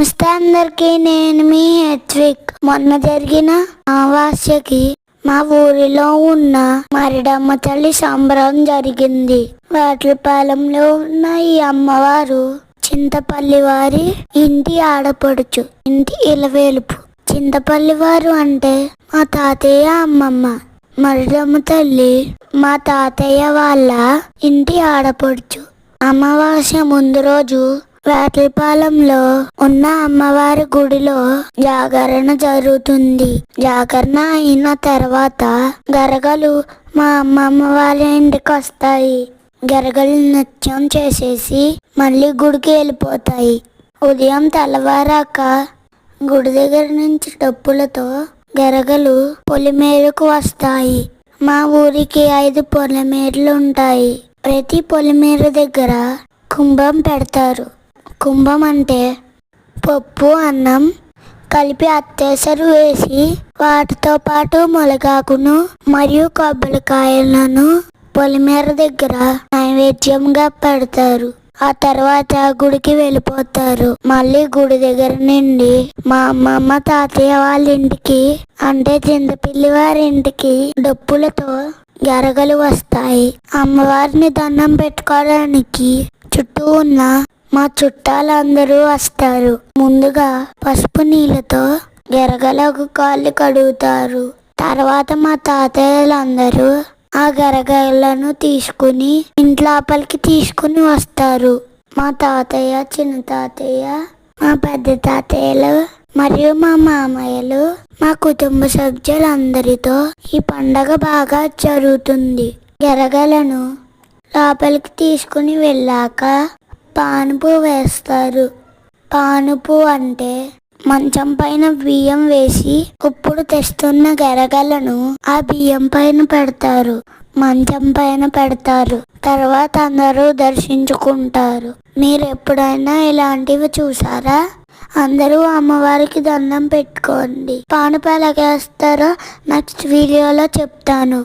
నమస్తే అందరికి నేను మీ హెచ్విక్. మొన్న జరిగిన అమావాస్యకి మా ఊరిలో ఉన్న మరిడమ్మ తల్లి సంబరం జరిగింది. వాటిపాలెంలో ఉన్న ఈ అమ్మవారు చింతపల్లి వారి ఇంటి ఆడపడుచు ఇంటి ఇలవేలుపు. చింతపల్లి వారు అంటే మా తాతయ్య అమ్మమ్మ. మరిడమ్మ తల్లి మా తాతయ్య వాళ్ళ ఇంటి ఆడపడుచు. అమావాస్య ముందు రోజు వేటలపాలెంలో ఉన్న అమ్మవారి గుడిలో జాగరణ జరుగుతుంది. జాగరణ అయిన తర్వాత గరగలు మా అమ్మమ్మ వాళ్ళ ఇంటికి వస్తాయి. గరగలు నృత్యం చేసేసి మళ్ళీ గుడికి వెళ్ళిపోతాయి. ఉదయం తెల్లవారాక గుడి దగ్గర నుంచి డప్పులతో గరగలు పొలిమేరకు వస్తాయి. మా ఊరికి ఐదు పొలిమేరలు ఉంటాయి. ప్రతి పొలిమేర దగ్గర కుంభం పెడతారు. కుంభం అంటే పప్పు అన్నం కలిపి అత్తేసరు వేసి వాటితో పాటు మొలగాకును మరియు కొబ్బరికాయలను పొలిమేర దగ్గర నైవేద్యంగా పెడతారు. ఆ తర్వాత గుడికి వెళ్ళిపోతారు. మళ్ళీ గుడి దగ్గర నుండి మా అమ్మమ్మ తాతయ్య వాళ్ళ ఇంటికి అంటే చింతపిల్లి వారి ఇంటికి డప్పులతో గరగలు వస్తాయి. అమ్మవారిని దండం పెట్టుకోవడానికి చుట్టూ ఉన్న మా చుట్టాలందరూ వస్తారు. ముందుగా పసుపు నీళ్ళతో గెరగలకు కాళ్ళు కడుగుతారు. తర్వాత మా తాతయ్యలందరూ ఆ గరగలను తీసుకుని ఇంట్లోపలికి తీసుకుని వస్తారు. మా తాతయ్య చిన్న తాతయ్య మా పెద్ద తాతయ్యలు మరియు మా మామయ్యలు మా కుటుంబ సభ్యులందరితో ఈ పండగ బాగా జరుగుతుంది. గెరగలను లోపలికి తీసుకుని వెళ్ళాక పానుపు వేస్తారు. పానుపు అంటే మంచం పైన బియ్యం వేసి ఉప్పుడు తెస్తున్న గెరగలను ఆ బియ్యం పైన పెడతారు. మంచం పైన పెడతారు. తర్వాత అందరూ దర్శించుకుంటారు. మీరు ఎప్పుడైనా ఇలాంటివి చూసారా? అందరూ అమ్మవారికి దండం పెట్టుకోండి. పానుపు ఎలాగేస్తారో నెక్స్ట్ వీడియోలో చెప్తాను.